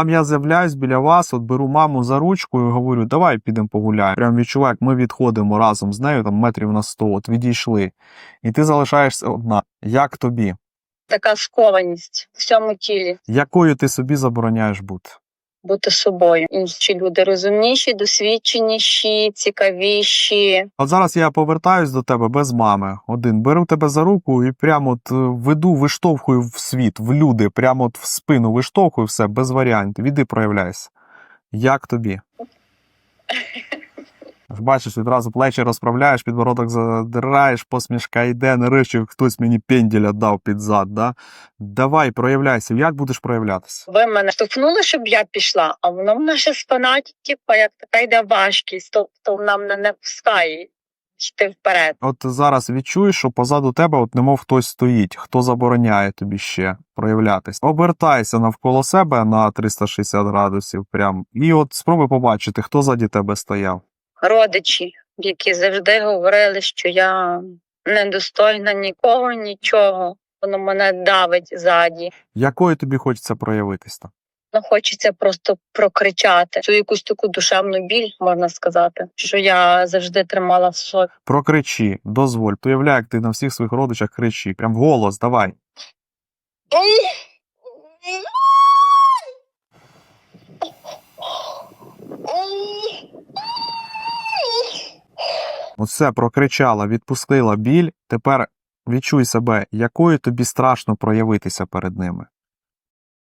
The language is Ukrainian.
Там я з'являюсь біля вас, от беру маму за ручку і говорю, давай підемо погуляємо. Прям відчуваю, як ми відходимо разом з нею, там метрів на 100, от відійшли. І ти залишаєшся одна. Як тобі? Така скованість в всьому тілі. Якою ти собі забороняєш бути? Бути собою. Інші люди розумніші, досвідченіші, цікавіші. От зараз я повертаюсь до тебе без мами. Один беру тебе за руку і прямо от е, веду, виштовхую в світ, в люди, прямо от в спину виштовхую все без варіантів. Іди проявляйся. Як тобі? Бачиш, відразу плечі розправляєш, підбородок задираєш, посмішка йде, нарешті хтось мені пенділя дав під зад. Да? Давай, проявляйся. Як будеш проявлятися? Ви мене штовхнули, щоб я пішла, а воно мене ще спина, типу, як така йде важкість, тобто вона мене не пускає йти вперед. От зараз відчуєш, що позаду тебе, от немов хтось стоїть, хто забороняє тобі ще проявлятись. Обертайся навколо себе на 360 градусів, прям, і от спробуй побачити, хто ззаді тебе стояв. Родичі, які завжди говорили, що я недостойна нікого, нічого. Воно мене давить ззаді. Якою тобі хочеться проявитись там? Ну, хочеться просто прокричати цю якусь таку душевну біль, можна сказати, що я завжди тримала в собі. Прокричи, дозволь, уявляй, як ти на всіх своїх родичах кричи, прям в голос, давай. Оце прокричала, відпустила біль. Тепер відчуй себе, якою тобі страшно проявитися перед ними.